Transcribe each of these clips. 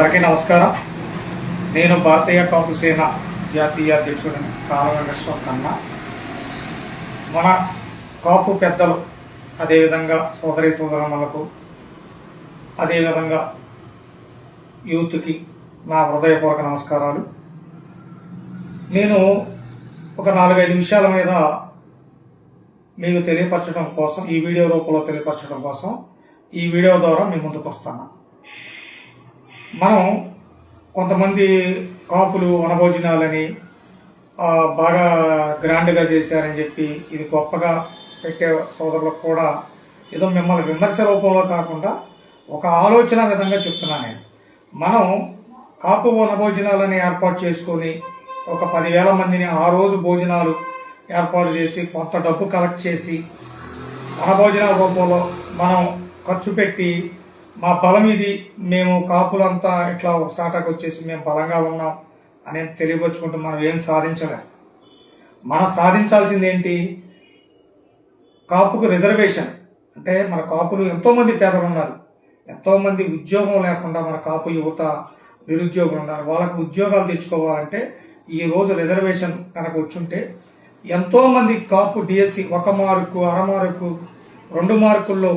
అందరికీ నమస్కారం. నేను భారతీయ కాపు సేన జాతీయ అధ్యక్షుడిని కాలవేశ్వర కన్నా మన కాపు పెద్దలు అదేవిధంగా సోదరి సోదరమ్మలకు అదేవిధంగా యూత్కి నా హృదయపూర్వక నమస్కారాలు. నేను ఒక నాలుగైదు విషయాల మీద మీకు తెలియపరచడం కోసం ఈ వీడియో రూపంలో తెలియపరచడం కోసం ఈ వీడియో ద్వారా మీ ముందుకు వస్తాను మనం కొంతమంది కాపులు వనభోజనాలని బాగా గ్రాండ్గా చేశారని చెప్పి ఇది గొప్పగా పెట్టే సోదరులకు కూడా ఏదో మిమ్మల్ని విమర్శ రూపంలో కాకుండా ఒక ఆలోచన విధంగా చెప్తున్నాను నేను. మనం కాపు వనభోజనాలని ఏర్పాటు చేసుకొని ఒక పదివేల మందిని ఆ రోజు భోజనాలు ఏర్పాటు చేసి కొంత డబ్బు కలెక్ట్ చేసి వనభోజనాల రూపంలో మనం ఖర్చు పెట్టి మా బలం ఇది మేము కాపులంతా ఇట్లా ఒక సాటాకు వచ్చేసి మేము బలంగా ఉన్నాం అనేది తెలియపరుచుకుంటూ మనం ఏం సాధించలేం. మనం సాధించాల్సింది ఏంటి? కాపుకు రిజర్వేషన్ అంటే మన కాపులు ఎంతోమంది పేదలు ఉన్నారు. ఎంతోమంది ఉద్యోగం లేకుండా మన కాపు యువత నిరుద్యోగులు ఉన్నారు. వాళ్ళకు ఉద్యోగాలు తెచ్చుకోవాలంటే ఈ రోజు రిజర్వేషన్ కనుక వచ్చుంటే ఎంతోమంది కాపు డిఎస్సి ఒక మార్కు అర మార్కు రెండు మార్కుల్లో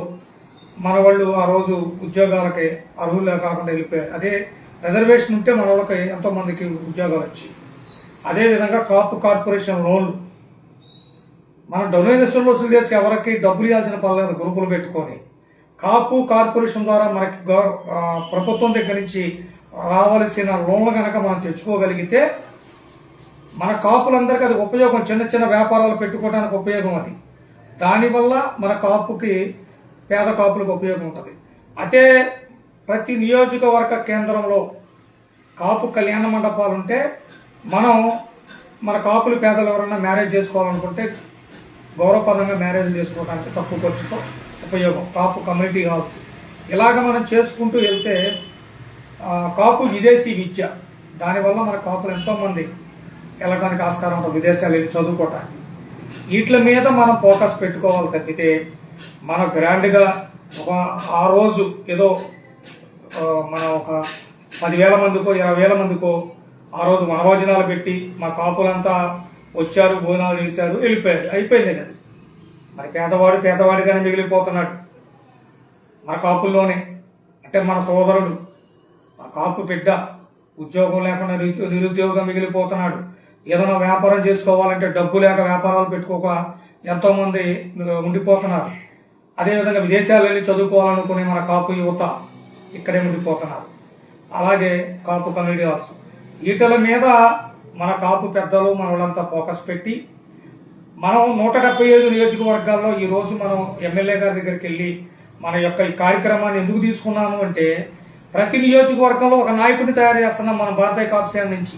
మన వాళ్ళు ఆ రోజు ఉద్యోగాలకి అర్హులు కాకుండా వెళ్ళిపోయారు. అదే రిజర్వేషన్ ఉంటే మన వాళ్ళకి ఎంతో మందికి ఉద్యోగాలు వచ్చాయి అదేవిధంగా కాపు కార్పొరేషన్ లోన్లు. మన డొనేషన్లు వసూలు చేసి ఎవరికి డబ్బులు ఇవ్వాల్సిన పర్లేదు గ్రూపులు పెట్టుకొని కాపు కార్పొరేషన్ ద్వారా మనకి ప్రభుత్వం దగ్గర నుంచి రావాల్సిన లోన్లు కనుక మనం తెచ్చుకోగలిగితే మన కాపులందరికీ అది ఉపయోగం. చిన్న చిన్న వ్యాపారాలు పెట్టుకోవడానికి ఉపయోగం అది. దానివల్ల మన కాపుకి పేద కాపులకు ఉపయోగం ఉంటుంది. అదే ప్రతి నియోజకవర్గ కేంద్రంలో కాపు కళ్యాణ మండపాలు ఉంటే మనం మన కాపులు పేదలు ఎవరైనా మ్యారేజ్ చేసుకోవాలనుకుంటే గౌరవపదంగా మ్యారేజ్ చేసుకోవడానికి తక్కువ ఖర్చుతో ఉపయోగం కాపు కమ్యూనిటీ హాల్స్. ఇలాగ మనం చేసుకుంటూ వెళ్తే కాపు విదేశీ విద్య దానివల్ల మన కాపులు ఎంతోమంది వెళ్ళడానికి ఆస్కారం ఉంటుంది విదేశాలు వెళ్ళి చదువుకోవటానికి. వీటి మీద మనం ఫోకస్ పెట్టుకోవాలి తప్పితే మన గ్రాండ్గా ఒక ఆ రోజు ఏదో మన ఒక పదివేల మందికో ఇరవై వేల మందికో ఆ రోజు వనభోజనాలు పెట్టి మా కాపులంతా వచ్చారు భోజనాలు చేశారు వెళ్ళిపోయారు. అయిపోయింది కదా మరి పేదవాడు పేదవాడిగానే మిగిలిపోతున్నాడు. మన కాపుల్లోనే అంటే మన సోదరుడు. మన కాపు బిడ్డ ఉద్యోగం లేకుండా నిరుద్యోగం మిగిలిపోతున్నాడు. ఏదైనా వ్యాపారం చేసుకోవాలంటే డబ్బు లేక వ్యాపారాలు పెట్టుకోక ఎంతో మంది ఉండిపోతున్నారు. అదేవిధంగా విదేశాలు వెళ్ళి చదువుకోవాలనుకునే మన కాపు యువత ఇక్కడే ఉండిపోతున్నారు. అలాగే కాపు కమ్యూనిటీ హాల్స్ వీటిల మీద మన కాపు పెద్దలు మన వాళ్ళంతా ఫోకస్ పెట్టి మనం నూట డెబ్బై ఐదు నియోజకవర్గాల్లో ఈ రోజు మనం ఎమ్మెల్యే గారి దగ్గరికి వెళ్ళి మన యొక్క ఈ కార్యక్రమాన్ని ఎందుకు తీసుకున్నాము అంటే ప్రతి నియోజకవర్గంలో ఒక నాయకుడిని తయారు చేస్తున్నాం మన భారతీయ కాపు సేన నుంచి.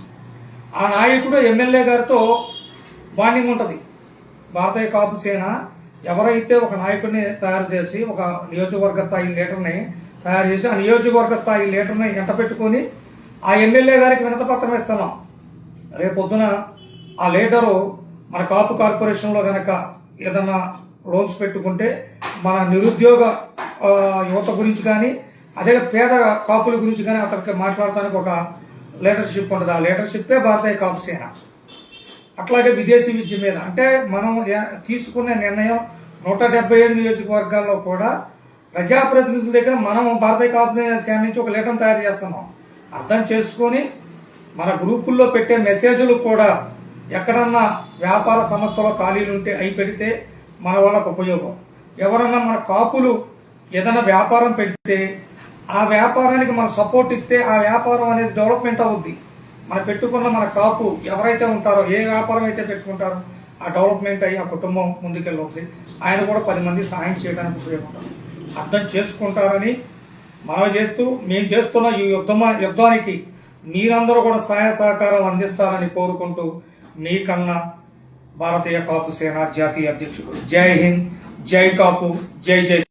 ఆ నాయకుడు ఎమ్మెల్యే గారితో బాండింగ్ ఉంటుంది. భారతీయ కాపు సేన ఎవరైతే ఒక నాయకుడిని తయారు చేసి ఒక నియోజకవర్గ స్థాయి లీడర్ని తయారు చేసి ఆ నియోజకవర్గ స్థాయి లీటర్ని ఎంట పెట్టుకుని ఆ ఎమ్మెల్యే గారికి వినతపత్రం ఇస్తున్నాం. రేపొద్దున ఆ లీడరు మన కాపు కార్పొరేషన్లో కనుక ఏదన్నా లోన్స్ పెట్టుకుంటే మన నిరుద్యోగ యువత గురించి కానీ అదే పేద కాపుల గురించి కానీ అతనికి మాట్లాడటానికి ఒక లీడర్షిప్ ఉంటుంది ఆ లీడర్షిప్పే భారతీయ కాపుసేన అట్లాగే విదేశీ విద్య మీద. అంటే మనం తీసుకునే నిర్ణయం నూట డెబ్బై ఐదు నియోజకవర్గాల్లో కూడా ప్రజాప్రతినిధుల దగ్గర మనం భారతీయ కాపుసేన సేన నుంచి ఒక లీటర్ తయారు చేస్తున్నాం. అర్థం చేసుకొని మన గ్రూపుల్లో పెట్టే మెసేజ్లు కూడా ఎక్కడన్నా వ్యాపార సంస్థలో ఖాళీలు ఉంటే అవి పెడితే మన వాళ్ళకు ఉపయోగం. ఎవరన్నా మన కాపులు ఏదైనా వ్యాపారం పెడితే ఆ వ్యాపారానికి మనం సపోర్ట్ ఇస్తే ఆ వ్యాపారం అనేది డెవలప్మెంట్ అవుద్ది. మనం పెట్టుకున్న మన కాపు ఎవరైతే ఉంటారో ఏ వ్యాపారం అయితే పెట్టుకుంటారో ఆ డెవలప్మెంట్ అయ్యి ఆ కుటుంబం ముందుకెళ్ళవుతుంది ఆయన కూడా పది మంది సహాయం చేయడానికి ఉపయోగపడతారు. అర్థం చేసుకుంటారని మనం చేస్తూ మేము చేస్తున్న ఈ యుద్ధమ యుద్ధానికి మీరందరూ కూడా సహాయ సహకారం అందిస్తారని కోరుకుంటూ మీకన్నా భారతీయ కాపు సేన జాతీయ అధ్యక్షుడు. జై హింద్ జై కాపు జై జై